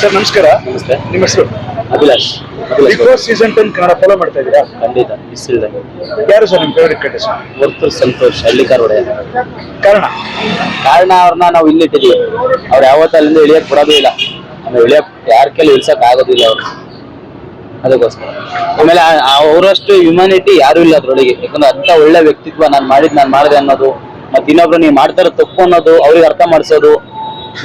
Sir ನಮಸ್ಕಾರ. ನಮಸ್ತೆ. ನಿಮ್ಮ ಹೆಸರು? Abhilash. Big boss season ten Kannada follow ಮಾಡ್ತಾ ಇದ್ದೀರಾ? ಖಂಡಿತ ಇಸ್ರಿದೆ ಯಾರು ಸರ್ ನಿಮ್ಮ ಫೇವರಿಟ್ ಸರ್ ವರ್ತೂರ್ ಸಂತೋಷ್ ಹಳ್ಳಿಕಾರ್ ಒಡೆಯ ಕಾರಣ? ಕಾರಣ ಅವ್ರನ್ನ ನಾವು ಇಲ್ಲಿಟ್ಟಿದೀವಿ ಅವ್ರು ಯಾವತ್ತೂ ಅಲ್ಲಿಂದ ಇಳಿಯಕ್ ಬಿಡೋದು ಇಲ್ಲ. ಅಂದ್ರೆ ಇಳಿಯಕ್ ಯಾರ ಕೈಲಿ ಇಳ್ಸಕ್ ಆಗೋದಿಲ್ಲ ಅವ್ರು. ಅದಕ್ಕೋಸ್ಕರ. ಆಮೇಲೆ ಅವರಷ್ಟು ಹ್ಯುಮ್ಯಾನಿಟಿ ಯಾರು ಇಲ್ಲ ಅದ್ರೊಳಗೆ. ಯಾಕಂದ್ರೆ ಅಂತ ಒಳ್ಳೆ ವ್ಯಕ್ತಿತ್ವ ನಾನು ಮಾಡಿದ್ ನಾನು ಮಾಡಿದೆ ಅನ್ನೋದು ಮತ್ತೆ ಇನ್ನೊಬ್ರು ನೀವು ಮಾಡ್ತಾರ ತಪ್ಪು ಅನ್ನೋದು ಅವ್ರಿಗೆ ಅರ್ಥ ಮಾಡಿಸೋದು.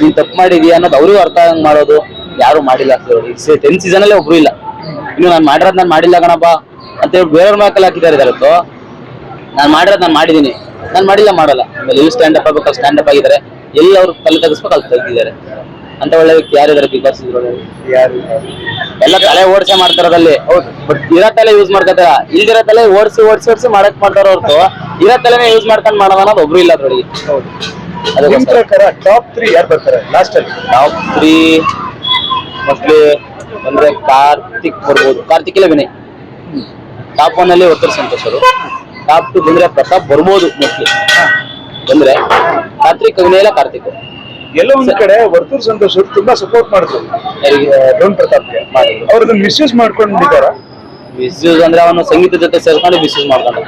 ನೀನ್ ತಪ್ಪು ಮಾಡಿದೀಯ ಅನ್ನೋದು ಅವ್ರಿಗೂ ಅರ್ಥ ಮಾಡೋದು. ಯಾರು ಮಾಡಿಲ್ಲ ಟೆನ್ ಸೀಸನ್ ಅಲ್ಲೇ ಒಬ್ರು ಇಲ್ಲ. ಇನ್ನು ನಾನು ಮಾಡಿರೋದು ನಾನು ಮಾಡಿಲ್ಲ ಕಣಪ್ಪ ಅಂತ ಹೇಳಿ ಬೇರೆಯವ್ರ ಮಾಕಲ್ಲಿ ಹಾಕಿದ್ದಾರೆ ಇವತ್ತು ನಾನು ಮಾಡಿರೋದು ನಾನು ಮಾಡಿದ್ದೀನಿ. ನಾನು ಮಾಡಿಲ್ಲ ಮಾಡಲ್ಲ. ಆಮೇಲೆ ಎಲ್ಲಿ ಸ್ಟ್ಯಾಂಡ್ ಅಪ್ ಆಗ್ಬೇಕು ಸ್ಟ್ಯಾಂಡ್ ಅಪ್ ಆಗಿದ್ದಾರೆ. ಎಲ್ಲಿ ಅವ್ರು ತಲೆ ತೆಗಿಸ್ಬೇಕು ಅಲ್ಲಿ ತೆಗ್ದಿದ್ದಾರೆ. ಅಂತ ಒಳ್ಳೆ ವ್ಯಕ್ತಿ ಯಾರಿದ್ದಾರೆ ಬಿಗ್ ಬಾಸ್ ಇದ್ರೊಳಗೆ ಎಲ್ಲ ತಲೆ ಓಡಿಸೇ ಮಾಡ್ತಾರದಲ್ಲಿ. ಬಟ್ ಇರೋ ತಲೆ ಯೂಸ್ ಮಾಡ್ಕೋತಾರ. ಇಲ್ದಿರೋ ತಲೆ ಓಡಿಸಿ ಓಡಿಸಿ ಓಡಿಸಿ ಮಾಡಕ್ ಮಾಡ್ತಾರ ಹೊರತು. ಇರೋ ತಲೆನೇ ಯೂಸ್ ಮಾಡ್ಕೊಂಡ್ ಮಾಡೋದು ಅನ್ನೋದು ಒಬ್ರು ಇಲ್ಲ ಅದ್ರೊಳಗೆ. ಅದಕ್ಕೋಸ್ಕರ. ಟಾಪ್ ತ್ರೀ ಯಾರು ಬರ್ತಾರೆ? ಲಾಸ್ಟ್ ಅಲ್ಲಿ? ಟಾಪ್ ತ್ರೀ ಮೋಸ್ಟ್ಲಿ ಅಂದ್ರೆ ಕಾರ್ತಿಕ್ ಬರ್ಬೋದು. ಕಾರ್ತಿಕ್ ಇಲ್ಲ ವಿನಯ್. ಟಾಪ್ ಒನ್ ಅಲ್ಲಿ ಒತ್ತರ್ ಸಂತೋಷ್ ಅವರು. ಟಾಪ್ ಟು ಬಂದ್ರೆ ಪ್ರತಾಪ್ ಬರ್ಬೋದು ಮೋಸ್ಟ್ಲಿ ಅಂದ್ರೆ ಕಾರ್ತಿಕ್ ವಿನಯ್ ಇಲ್ಲ ಕಾರ್ತಿಕ್. ಎಲ್ಲೋ ಒಂದ್ ಕಡೆ ವರ್ತೂರ್ ಸಂತೋಷ್ ಅವರು ತುಂಬಾ ಸಪೋರ್ಟ್ ಮಾಡಿದ್ರು. ಪ್ರತಾಪ್ ಪ್ರತಾಪ್ಗೆ. ಮಾಡಿದ್ರು ಅವ್ರು ಅದನ್ನ ಮಿಸ್ಯೂಸ್ ಮಾಡ್ಕೊಂಡಿದ್ದಾರ? ಮಿಸ್ಯೂಸ್ ಅಂದ್ರೆ ಅವನು ಸಂಗೀತ ಜೊತೆ ಸೇರ್ಕೊಂಡು ಮಿಸ್ಯೂಸ್ ಮಾಡ್ಕೊಂಡ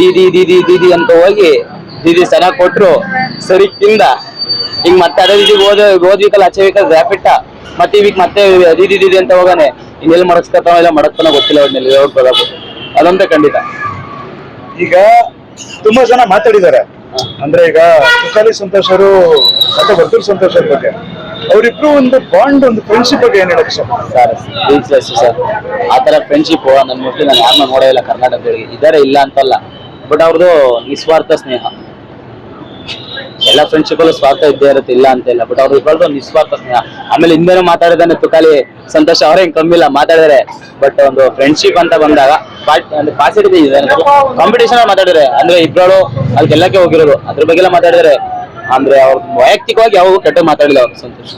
ದೀದಿ ದೀದಿ ದೀದಿ ಅಂತ ಹೋಗಿ ದೀದಿ ಸಲ ಕೊಟ್ರು ಸರಿಕ್ಕಿಂದ ಈಗ ಮತ್ತೆ ಅದೇ ರೀತಿ ಓದ ಓದ್ವಿಕಲ್ಲ ಆಚೆ ವೀಕಲ್ ರ್ಯಾಪಿಟ್ಟ ಮತ್ತೆ ಈ ವೀಕ್ ಮತ್ತೆ ದೀದಿ ದೀದಿ ಅಂತ ಹೋಗಾನೆ. ಇನ್ನೆಲ್ಲಿ ಮಡಸ್ಕೊತಾವ ಇಲ್ಲ ಮಡಕ್ತಾನೋ ಗೊತ್ತಿಲ್ಲ ಅವ್ರನ್ನೆಲ್ಲ ಬರೋದು ಅದಂತ ಖಂಡಿತ. ಈಗ ತುಂಬಾ ಜನ ಮಾತಾಡಿದ್ದಾರೆ. ಅಂದ್ರೆ ಈಗ ತುಕಾಲಿ ಸಂತೋಷ್ ಅವರು ಮತ್ತೆ ವರ್ತೂರ್ ಸಂತೋಷ್ ಅವ್ರ ಬಗ್ಗೆ. ಅವರಿಬ್ರು ಒಂದು ಬಾಂಡ್ ಒಂದು ಫ್ರೆಂಡ್ಶಿಪ್ ಬಗ್ಗೆ ಏನ್ ಹೇಳಕ್ ಸರ್ ಸರ್ ಆ ತರ ಫ್ರೆಂಡ್ಶಿಪ್ ನನ್ ಮೋಸ್ಟ್ಲಿ ನಾನು ಯಾರನ್ನ ನೋಡೇ ಇಲ್ಲ ಕರ್ನಾಟಕದಲ್ಲಿ ಇದಾರೆ ಇಲ್ಲ ಅಂತಲ್ಲ. ಬಟ್ ಅವ್ರದ್ದು ನಿಸ್ವಾರ್ಥ ಸ್ನೇಹ. ಎಲ್ಲ ಫ್ರೆಂಡ್ಶಿಪ್ ಅಲ್ಲೂ ಸ್ವಾರ್ಥ ಇದ್ದೇ ಇರುತ್ತೆ, ಇಲ್ಲ ಅಂತ ಇಲ್ಲ. ಬಟ್ ಅವ್ರು ಇಬ್ಬರದು ನಿಸ್ವಾರ್ಥ ಸ್ನೇಹ. ಆಮೇಲೆ ಹಿಂದೆನೂ ಮಾತಾಡಿದಾನೆ ತುಕಾಲಿ, ಸಂತೋಷ ಅವರೇ ಹಿಂಗ್ ಕಮ್ಮಿ ಇಲ್ಲ, ಮಾತಾಡಿದಾರೆ. ಬಟ್ ಒಂದು ಫ್ರೆಂಡ್ಶಿಪ್ ಅಂತ ಬಂದಾಗ ಒಂದು ಪಾಸಿಟಿವ್ ಇದೆ ಕಾಂಪಿಟೇಷನ್ ಮಾತಾಡಿದ್ರೆ. ಅಂದ್ರೆ ಇಬ್ಬರು ಅಲ್ಲಿ ಗೆಲ್ಲಕ್ಕೆ ಹೋಗಿರೋದು. ಅದ್ರ ಬಗ್ಗೆ ಎಲ್ಲ ಮಾತಾಡಿದಾರೆ. ಅಂದ್ರೆ ಅವ್ರ ವೈಯಕ್ತಿಕವಾಗಿ ಯಾವಾಗೂ ಕೆಟ್ಟ ಮಾತಾಡಿಲ್ಲ ಅವ್ರು ಸಂತೋಷ.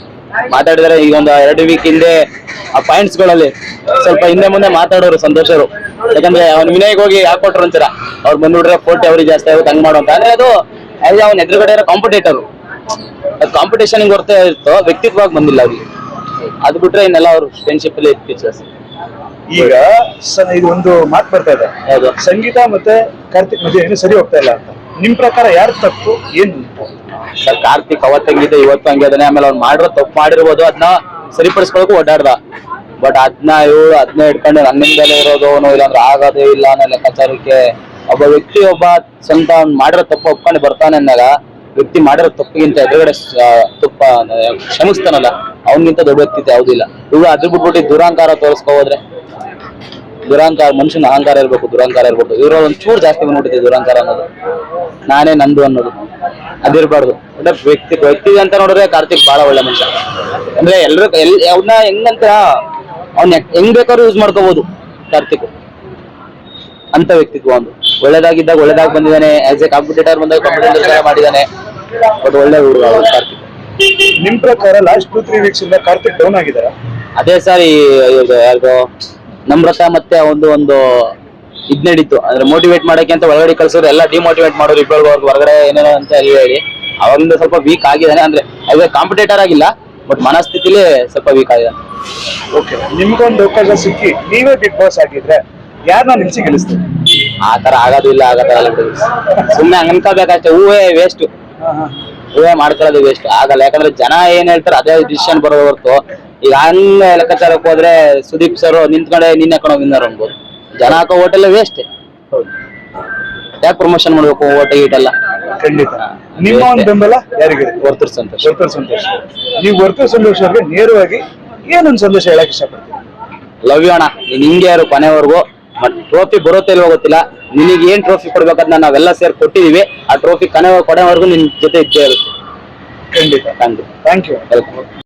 ಮಾತಾಡಿದಾರೆ ಈಗ ಒಂದು ಎರಡು ವೀಕ್ ಹಿಂದೆ ಆ ಪಾಯಿಂಟ್ಸ್ಗಳಲ್ಲಿ. ಸ್ವಲ್ಪ ಹಿಂದೆ ಮುಂದೆ ಮಾತಾಡೋರು ಸಂತೋಷರು ಯಾಕಂದ್ರೆ ಅವ್ನ ವಿನಯಕ್ಕೆ ಹೋಗಿ ಯಾಕೆ ಕೊಟ್ರು ಅಂತೀರ? ಅವ್ರು ಬಂದ್ಬಿಟ್ರೆ ಫೋರ್ಟಿ ಅವ್ರಿಗೆ ಜಾಸ್ತಿ ಆಗುತ್ತೆ, ಹಂಗ್ ಮಾಡುವಂತ. ಅಂದ್ರೆ ಅದು ಆಸ್ ಅವನ ಎದುರುಗಡೆ ಇರೋ ಕಾಂಪಿಟೇಟರ್ ಅದು ಕಾಂಪಿಟೇಷನ್ ಹೊರತೇ ಇರ್ತೋ ವ್ಯಕ್ತಿತ್ವವಾಗಿ ಬಂದಿಲ್ಲ ಅವ್ರಿಗೆ ಅದು ಬಿಟ್ರೆ ಇನ್ನೆಲ್ಲ ಅವರು ಫ್ರೆಂಡ್ಶಿಪ್ ಅಲ್ಲಿ ಟೀಚರ್ಸ್ ಈಗ ಸ- ಇದು ಒಂದು ಮಾತು ಬರ್ತಾ ಇದೆ. ಸಂಗೀತ ಮತ್ತೆ ಕಾರ್ತಿಕ್ ಮಧ್ಯೆ ಏನು ಸರಿ ಹೋಗ್ತಾ ಇಲ್ಲ ಅಂತ. ನಿಮ್ ಪ್ರಕಾರ ಯಾರು ತಪ್ಪು ಏನು? ಸರ್ ಕಾರ್ತಿಕ್ ಅವತ್ತು ಹಂಗಿದೆ ಇವತ್ತು ಹಂಗೆ ಅದಾನೆ ಆಮೇಲೆ ಅವ್ನು ಮಾಡಿರೋ ತಪ್ಪು ಮಾಡಿರ್ಬೋದು ಅದನ್ನ ಸರಿಪಡಿಸ್ಕೊಳಕ್ಕೂ ಓಡಾಡ್ದ. ಬಟ್ ಅದನ್ನ ಇವ್ರು ಅದನ್ನ ಇಟ್ಕೊಂಡು ನನ್ನಿಂದಲೇ ಇರೋದು ಅವನು ಇಲ್ಲಾಂದ್ರೆ ಆಗೋದೇ ಇಲ್ಲ ಅನ್ನೋ ಲೆಕ್ಕಾಚಾರಕ್ಕೆ ಒಬ್ಬ ವ್ಯಕ್ತಿ ಒಬ್ಬ ಸ್ವಂತ ಮಾಡಿರೋ ತಪ್ಪು ಒಪ್ಕೊಂಡು ಬರ್ತಾನೆ ಅಂದಾಗ ವ್ಯಕ್ತಿ ಮಾಡಿರೋ ತಪ್ಪಿಗಿಂತ ಎದುರುಗಡೆ ತುಪ್ಪ ಕ್ಷಮಿಸ್ತಾನಲ್ಲ, ಅವನಿಗಿಂತ ದೊಡ್ಡ ವ್ಯಕ್ತಿ ಯಾವುದಿಲ್ಲ. ಇವ್ರು ಅದ್ರ ಬಿಟ್ಬಿಟ್ಟು ದುರಹಂಕಾರ ತೋರಿಸ್ಕೊ ಹೋದ್ರೆ ದುರಹಂಕಾರ ಮನುಷ್ಯನ ಅಹಂಕಾರ ಇರ್ಬೇಕು ದುರಹಂಕಾರ ಇರ್ಬೇಕು. ಇವ್ರ ಒಂಚೂರು ಜಾಸ್ತಿ ಬಂದ್ಬಿಟ್ಟಿದೆ ದುರಹಂಕಾರ ಅನ್ನೋದು. ನಾನೇ ನಂದು ಅನ್ನೋದು. ಅದಿರ್ಬಾರ್ದು. ಅಂದ್ರೆ ವ್ಯಕ್ತಿ ವ್ಯಕ್ತಿ ಅಂತ ನೋಡಿದ್ರೆ ಕಾರ್ತಿಕ್ ಬಹಳ ಒಳ್ಳೆ ಮನುಷ್ಯ. ಅಂದ್ರೆ ಎಲ್ರು, ಎಲ್, ಅವ್ನ ಹೆಂಗಂತ ಅವ್ನ ಹೆಂಗ್ ಬೇಕಾದ್ರೂ ಯೂಸ್ ಮಾಡ್ಕೋಬಹುದು ಕಾರ್ತಿಕ್. ಅಂತ ವ್ಯಕ್ತಿತ್ವ ಒಂದು. ಒಳ್ಳೇದಾಗಿದ್ದಾಗ ಒಳ್ಳೇದಾಗ ಬಂದಿದ್ದಾನೆ. ಆಸ್ ಎ ಕಾಂಪಿಟೇಟರ್ ಬಂದಾಗ ಕಾಂಪಿಟೇಟರ್ ಮಾಡಿದ್ದಾನೆ. ಬಟ್ ಒಳ್ಳೆ ಹುಡುಗ ಕಾರ್ತಿಕ್. ನಿಮ್ ಪ್ರಕಾರ ಲಾಸ್ಟ್ ಟೂ ತ್ರೀ ವೀಕ್ಸ್ ಇಂದ ಕಾರ್ತಿಕ್ ಡೌನ್ ಆಗಿದ್ದಾರೆ? ಅದೇ ಸರ್ ಈ ಯಾರ್ದು ನಮ್ರತ ಮತ್ತೆ ಒಂದು ಒಂದು ಇದ್ ನಡೀತು. ಅಂದ್ರೆ ಮೋಟಿವೇಟ್ ಮಾಡಕ್ಕೆ ಅಂತ ಒಳಗಡೆ ಕಳ್ಸೋರು ಎಲ್ಲ ಡಿಮೋಟಿವೇಟ್ ಮಾಡೋರು ಇಬ್ಬರು ಹೊರಗಡೆ ಏನೇನೋ ಅಂತ ಹೇಳಿ ಹೇಳಿ. ಅವಾಗಿಂದ ಸ್ವಲ್ಪ ವೀಕ್ ಆಗಿದ್ದಾನೆ. ಅಂದ್ರೆ ಅದೇ ಕಾಂಪಿಟೇಟರ್ ಆಗಿಲ್ಲ ಬಟ್ ಮನಸ್ಥಿತಿಲಿ ಸ್ವಲ್ಪ ವೀಕ್ ಆಗಿದೆ ಓಕೆ ನಿಮ್ಗೊಂದು ಅವಕಾಶ ಸಿಕ್ಕಿ ನೀವೇ ಬಿಗ್ ಬಾಸ್ ಆಗಿದ್ರೆ ಯಾರನ್ನ ನಿಲ್ಸಿ ಗೆಲ್ಲಿಸ್ತೀರಿ? ಆ ತರ ಆಗೋದು ಇಲ್ಲ ಆಗೋ ತರ ಇಲ್ಲ ಬಿಡಿ ಸುಮ್ಮನೆ ಹಂಗ್ ಅನ್ಕೋಬೇಕಷ್ಟೇ ಹೂವೇ ವೇಸ್ಟ್ ಹೂವೇ ಮಾಡ್ಕೊಳ್ಳೋದು ವೇಸ್ಟ್ ಆಗಲ್ಲ. ಯಾಕಂದ್ರೆ ಜನ ಏನ್ ಹೇಳ್ತಾರೆ ಅದೇ ಡಿಸಿಷನ್ ಬರೋದು ಹೊರತು. ಈಗ ಹಂಗ ಲೆಕ್ಕಾಚಾರಕ್ಕೆ ಹೋದ್ರೆ ಸುದೀಪ್ ಸರ್ ನಿಂತ್ಕೊಂಡೆ ನಿನ್ನೆ ಹಾಕೊಂಡು ವಿನ್ನರ್ ಅನ್ಬೋದು ಜನ ಹಾಕೋ ಹೋಟೆಲ್ ವೇಸ್ಟ್ ಯಾಕೆ ಪ್ರಮೋಷನ್ ಮಾಡ್ಬೇಕು ಹೋಟೆಲ್ ಗೀಟೆಲ್ಲ ಖಂಡಿತ. ನಿಮ್ಮ ಒಂದು ಬೆಂಬಲ ಯಾರಿಗಿದೆ? ವರ್ತೂರ್ ಸಂತೋಷ್. ವರ್ತೂರ್ ಸಂತೋಷ್. ನೀವು ವರ್ತೂರ್ ಸಂತೋಷ್ ಅವ್ರಿಗೆ ನೇರವಾಗಿ ಏನೊಂದು ಸಂದೇಶ ಹೇಳಕ್ ಇಷ್ಟಪಡ್ತೀರಿ? ಲವ್ ಯು ಅಣ್ಣ. ನೀನ್ ಹಿಂಗೆ ಯಾರು ಕೊನೆವರೆಗೂ ಟ್ರೋಫಿ ಬರುತ್ತೆ ಇಲ್ವ ಗೊತ್ತಿಲ್ಲ. ನಿನಗೆ ಏನ್ ಟ್ರೋಫಿ ಕೊಡ್ಬೇಕಂತ ನಾವೆಲ್ಲ ಸೇರಿ ಕೊಟ್ಟಿದೀವಿ. ಆ ಟ್ರೋಫಿ ಕನೆ ಕೊಡೋವರೆಗೂ ನಿನ್ ಜೊತೆ ಇದ್ದೇ ಇರುತ್ತೆ ಖಂಡಿತ. Thank you thank you welcome